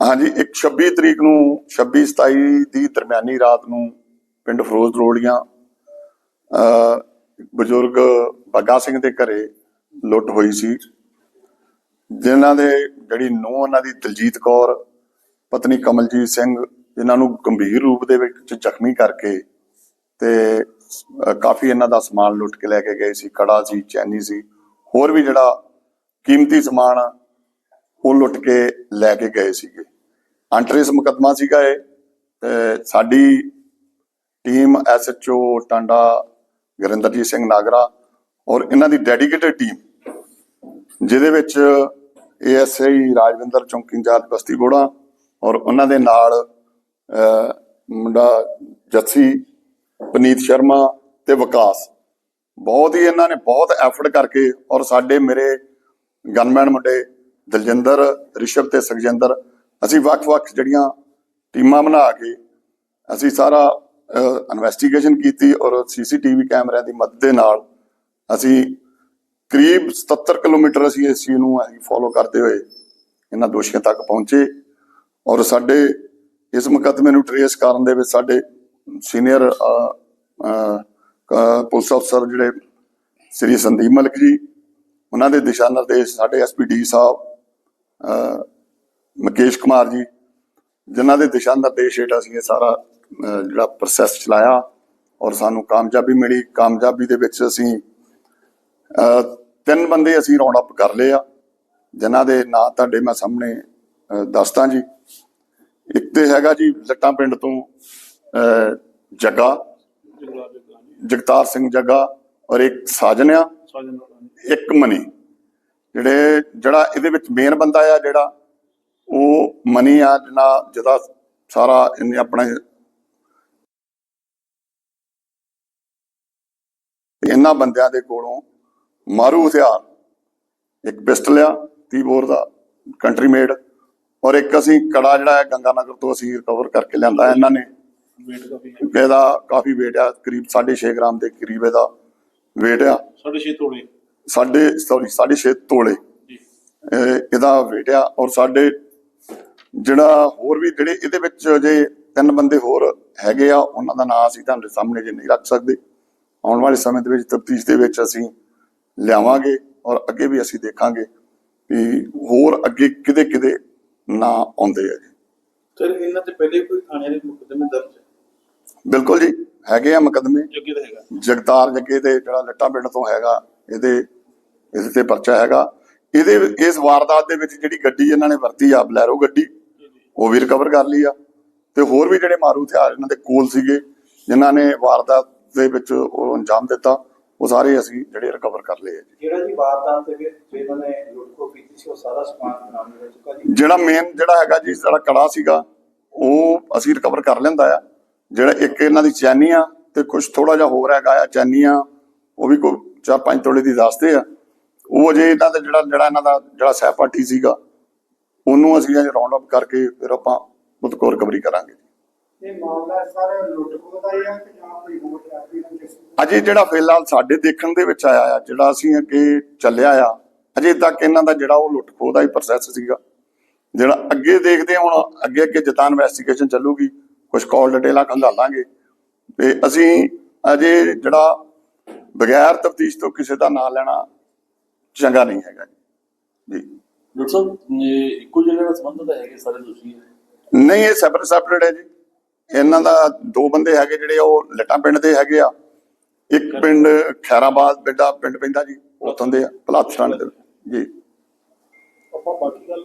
ਹਾਂਜੀ, ਇੱਕ 26 ਤਰੀਕ ਨੂੰ 26 27 ਦੀ ਦਰਮਿਆਨੀ ਰਾਤ ਨੂੰ ਪਿੰਡ ਫਰੋਜ਼ ਰੋੜੀਆਂ ਬਜ਼ੁਰਗ ਬੱਗਾ ਸਿੰਘ ਦੇ ਘਰੇ ਲੁੱਟ ਹੋਈ ਸੀ, ਜਿਨ੍ਹਾਂ ਦੇ ਜਿਹੜੀ ਨੂੰ ਉਹਨਾਂ ਦੀ ਦਲਜੀਤ ਕੌਰ, ਪਤਨੀ ਕਮਲਜੀਤ ਸਿੰਘ, ਜਿਨ੍ਹਾਂ ਨੂੰ ਗੰਭੀਰ ਰੂਪ ਦੇ ਵਿੱਚ ਜ਼ਖਮੀ ਕਰਕੇ ਤੇ ਕਾਫੀ ਇਹਨਾਂ ਦਾ ਸਮਾਨ ਲੁੱਟ ਕੇ ਲੈ ਕੇ ਗਏ ਸੀ, ਕੜਾ ਸੀ, ਚੈਨੀ ਸੀ, ਹੋਰ ਵੀ ਜਿਹੜਾ ਕੀਮਤੀ ਸਮਾਨ ਉਹ ਲੁੱਟ ਕੇ ਲੈ ਕੇ ਗਏ ਸੀਗੇ। ਅੰਟਰੇਸ ਮੁਕੱਦਮਾ ਸੀਗਾ ਇਹ, ਤੇ ਸਾਡੀ ਟੀਮ ਐਸਐਚਓ ਟਾਂਡਾ ਗੁਰਿੰਦਰਜੀਤ ਸਿੰਘ ਨਾਗਰਾ ਔਰ ਇਹਨਾਂ ਦੀ ਡੈਡੀਕੇਟਿਡ ਟੀਮ, ਜਿਹਦੇ ਵਿੱਚ ਏਐਸਆਈ ਰਾਜਵਿੰਦਰ ਚੌਂਕੀ ਇੰਚਾਰਜ ਬਸਤੀ ਗੋੜਾ ਔਰ ਉਹਨਾਂ ਦੇ ਨਾਲ ਮੁੰਡਾ ਜੱਸੀ, ਪਨੀਤ ਸ਼ਰਮਾ ਤੇ ਵਿਕਾਸ। ਬਹੁਤ ਹੀ ਇਹਨਾਂ ਨੇ ਬਹੁਤ ਐਫਰਟ ਕਰਕੇ ਔਰ ਸਾਡੇ ਮੇਰੇ ਗਨਮੈਨ ਮੁੰਡੇ ਦਲਜਿੰਦਰ, ਰਿਸ਼ਵ ਤੇ ਸੁਖਜਿੰਦਰ ਅਸੀਂ ਵੱਖ-ਵੱਖ ਜਿਹੜੀਆਂ ਟੀਮਾਂ ਬਣਾ ਕੇ ਅਸੀਂ ਸਾਰਾ ਇਨਵੈਸਟੀਗੇਸ਼ਨ ਕੀਤੀ ਔਰ ਸੀਸੀਟੀਵੀ ਕੈਮਰਿਆਂ ਦੀ ਮਦਦ ਦੇ ਨਾਲ ਅਸੀਂ ਕਰੀਬ 77 ਕਿਲੋਮੀਟਰ ਅਸੀਂ ਇਸ ਚੀਜ਼ ਨੂੰ ਅਸੀਂ ਫੋਲੋ ਕਰਦੇ ਹੋਏ ਇਹਨਾਂ ਦੋਸ਼ੀਆਂ ਤੱਕ ਪਹੁੰਚੇ ਔਰ ਸਾਡੇ ਇਸ ਮੁਕੱਦਮੇ ਨੂੰ ਟਰੇਸ ਕਰਨ ਦੇ ਵਿੱਚ ਸਾਡੇ ਸੀਨੀਅਰ ਪੁਲਿਸ ਅਫਸਰ ਜਿਹੜੇ ਸ੍ਰੀ ਸੰਦੀਪ ਮਲਿਕ ਜੀ, ਉਹਨਾਂ ਦੇ ਦਿਸ਼ਾ ਨਿਰਦੇਸ਼ ਸਾਡੇ ਐਸਪੀਡੀ ਸਾਹਿਬ ਮੁਕੇਸ਼ ਕੁਮਾਰ ਜੀ ਜਿਨ੍ਹਾਂ ਦੇ ਦਿਸ਼ਾ ਨਿਰਦੇਸ਼ ਹੇਠ ਅਸੀਂ ਇਹ ਸਾਰਾ ਜਿਹੜਾ ਪ੍ਰੋਸੈਸ ਚਲਾਇਆ ਔਰ ਸਾਨੂੰ ਕਾਮਯਾਬੀ ਮਿਲੀ। ਕਾਮਯਾਬੀ ਦੇ ਵਿੱਚ ਅਸੀਂ ਤਿੰਨ ਬੰਦੇ ਅਸੀਂ ਰਾਉਂਡ ਅਪ ਕਰ ਲਏ ਆ ਜਿਨ੍ਹਾਂ ਦੇ ਨਾਂ ਤੁਹਾਡੇ ਮੈਂ ਸਾਹਮਣੇ ਦੱਸਦਾ ਜੀ। ਇੱਕ ਤੇ ਹੈਗਾ ਜੀ ਲੱਟਾਂ ਪਿੰਡ ਤੋਂ ਜੱਗਾ ਜਗਤਾਰ ਸਿੰਘ ਜੱਗਾ ਔਰ ਇੱਕ ਸਾਜਨ ਆ ਇੱਕ ਮਨੀ। ਜਿਹੜੇ ਜਿਹੜਾ ਇਹਦੇ ਵਿੱਚ ਮੇਨ ਬੰਦਾ ਆ ਜਿਹੜਾ ਉਹ ਮਨੀ ਆ ਜਿਹਨਾਂ ਜਿਹਦਾ ਸਾਰਾ ਇਹਨੇ ਆਪਣਾ ਇਹਨਾਂ ਬੰਦਿਆਂ ਦੇ ਕੋਲੋਂ ਮਾਰੂ ਹਥਿਆਰ ਇੱਕ ਪਿਸਟਲ ਆ 30 ਬੋਰ ਦਾ ਕੰਟਰੀ ਮੇਡ ਔਰ ਇੱਕ ਅਸੀਂ ਕੜਾ ਜਿਹੜਾ ਹੈ ਗੰਗਾ ਨਗਰ ਤੋਂ ਅਸੀਂ ਰਿਕਵਰ ਕਰਕੇ ਲਿਆਂਦਾ ਇਹਨਾਂ ਨੇ। ਇਹਦਾ ਕਾਫੀ weight ਆ ਕਰੀਬ 6.5 ਗ੍ਰਾਮ ਦੇ ਕਰੀਬ ਇਹਦਾ weight ਆ। ਸਾਢੇ ਛੇ ਤੋਲੇ। ਸਾਡੇ ਸੌਰੀ 6.5 ਤੋਲੇ। ਇਹ ਇਹਦਾ weight ਆ ਔਰ ਸਾਡੇ ਜਿਹੜਾ ਹੋਰ ਵੀ ਜਿਹੜੇ ਇਹਦੇ ਵਿੱਚ ਜੇ ਤਿੰਨ ਬੰਦੇ ਹੋਰ ਹੈਗੇ ਆ ਉਹਨਾਂ ਦਾ ਨਾਮ ਅਸੀਂ ਤੁਹਾਡੇ ਸਾਹਮਣੇ ਜੇ ਨਹੀਂ ਰੱਖ ਸਕਦੇ। ਆਉਣ ਵਾਲੇ ਸਮੇਂ ਦੇ ਵਿੱਚ ਤਫਤੀਸ਼ ਦੇ ਵਿੱਚ ਅਸੀਂ ਲਿਆਵਾਂਗੇ ਔਰ ਅੱਗੇ ਵੀ ਅਸੀਂ ਦੇਖਾਂਗੇ ਵੀ ਹੋਰ ਅੱਗੇ ਕਿਤੇ ਕਿਤੇ ਨਾ ਆਉਂਦੇ ਆ ਜੀ। ਸਰ ਇਹਨਾਂ ਤੇ ਪਹਿਲੇ ਕੋਈ ਥਾਣੇ ਦੇ ਮੁਕੱਦਮੇ ਦਰਜ ਬਿਲਕੁਲ ਜੀ ਹੈਗੇ ਆ ਮੁਕੱਦਮੇ। ਜੱਗੇ ਦਾ ਹੈਗਾ। ਜਗਤਾਰ ਜੱਗੇ ਦੇ ਜਿਹੜਾ ਲੱਟਾ ਪਿੰਡ ਤੋਂ ਹੈਗਾ ਇਹਦੇ ਇਹਦੇ ਤੇ ਪਰਚਾ ਹੈਗਾ। ਇਹਦੇ ਇਸ ਵਾਰਦਾਤ ਦੇ ਵਿੱਚ ਜਿਹੜੀ ਗੱਡੀ ਇਹਨਾਂ ਨੇ ਵਰਤੀ ਆ ਬਲੈਰੋ ਗੱਡੀ ਉਹ ਵੀ ਰਿਕਵਰ ਕਰ ਲਈ ਆ। ਤੇ ਹੋਰ ਵੀ ਜਿਹੜੇ ਮਾਰੂ ਹਥਿਆਰ ਇਹਨਾਂ ਦੇ ਕੋਲ ਸੀਗੇ ਜਿਨ੍ਹਾਂ ਨੇ ਵਾਰਦਾਤ ਦੇ ਵਿੱਚ ਉਹ ਅੰਜਾਮ ਦਿੱਤਾ ਉਹ ਸਾਰੇ ਅਸੀਂ ਜਿਹੜੇ ਰਿਕਵਰ ਕਰ ਲਏ ਆ ਜੀ। ਜਿਹੜਾ ਜੀ ਵਾਰਦਾਤ ਦੇ ਵਿੱਚ ਜਿਹਨਾਂ ਨੇ ਲੁੱਟਖੋ ਕੀਤੀ ਸੀ ਉਹ ਸਾਰਾ ਸਮਾਨ ਬਰਾਮਦ ਹੋ ਚੁੱਕਾ ਜੀ? ਜਿਹੜਾ ਮੇਨ ਜਿਹੜਾ ਹੈਗਾ ਜੀ ਜਿਹੜਾ ਕੜਾ ਸੀਗਾ ਉਹ ਅਸੀਂ ਰਿਕਵਰ ਕਰ ਲੈਂਦਾ ਆ। ਜਿਹੜਾ ਇੱਕ ਇਹਨਾਂ ਦੀ ਚੈਨੀ ਆ ਤੇ ਕੁਝ ਥੋੜਾ ਜਿਹਾ ਹੋਰ ਹੈਗਾ ਆ ਚੈਨੀਆਂ ਉਹ ਵੀ ਕੋਈ 4-5 ਤੋਲੇ ਦੀ ਦੱਸਦੇ ਆ। ਉਹ ਜੇ ਇਹਨਾਂ ਦਾ ਜਿਹੜਾ ਜਿਹੜਾ ਇਹਨਾਂ ਦਾ ਜਿਹੜਾ ਸਹਿਪਾਠੀ ਸੀਗਾ ਉਹਨੂੰ ਅਸੀਂ ਅੱਜ ਰਾਉਂਡ ਅਪ ਕਰਕੇ ਫਿਰ ਆਪਾਂ ਉਹਦੇ ਕੋਲ ਰਿਕਵਰੀ ਕਰਾਂਗੇ। ਇਹ ਮਾਮਲਾ ਸਾਰਾ ਲੁੱਟਖੋ ਦਾ ਹੀ ਆ ਕਿ ਜਾਂ ਕੋਈ ਹੋਰ ਜਾਤੀ ਨਾਲ ਜਿਸ ਅਜੇ ਜਿਹੜਾ ਫਿਲਹਾਲ ਸਾਡੇ ਦੇਖਣ ਦੇ ਵਿੱਚ ਆਇਆ ਆ ਜਿਹੜਾ ਅਸੀਂ ਅੱਗੇ ਚੱਲਿਆ ਆ ਅਜੇ ਤੱਕ ਇਹਨਾਂ ਦਾ ਜਿਹੜਾ ਉਹ ਲੁੱਟ ਖੋਹ ਦਾ ਹੀ ਪ੍ਰੋਸੈਸ ਸੀਗਾ। ਜਿਹੜਾ ਅੱਗੇ ਦੇਖਦੇ ਹੁਣ ਅੱਗੇ ਅੱਗੇ ਜਿੱਦਾਂ ਇਨਵੈਸਟੀਗੇਸ਼ਨ ਚੱਲੂਗੀ ਕੁਝ ਕਾਲ ਡਿਟੇਲਾਂ ਖੰਗਾਲਾਂਗੇ ਤੇ ਅਸੀਂ ਅਜੇ ਜਿਹੜਾ ਬਗੈਰ ਤਫਤੀਸ਼ ਤੋਂ ਕਿਸੇ ਦਾ ਨਾਂ ਲੈਣਾ ਚੰਗਾ ਨਹੀਂ ਹੈਗਾ ਜੀ। ਜੀ। ਡਾਕਟਰ ਸਾਹਿਬ ਇਹ ਇੱਕੋ ਜਿਹੇ ਨਾਲ ਸੰਬੰਧਤ ਹੈਗੇ ਸਾਰੇ ਦੋਸ਼ੀ ਨਹੀਂ ਇਹ ਸੈਪਰੇਟ ਸੈਪਰੇਟ ਹੈ ਜੀ। ਇਹਨਾਂ ਦਾ ਦੋ ਬੰਦੇ ਹੈਗੇ ਜਿਹੜੇ ਉਹ ਲਟਾਂ ਪਿੰਡ ਦੇ ਹੈਗੇ ਆ। ਇੱਕ ਪਿੰਡ ਖੈਰਾਬਾਦ ਬੇਟਾ ਪਿੰਡ ਪੈਂਦਾ ਜੀ ਉੱਥੋਂ ਦੇ ਆ ਦੇ ਜੀ। ਆਪਾਂ ਬਾਕੀ ਗੱਲ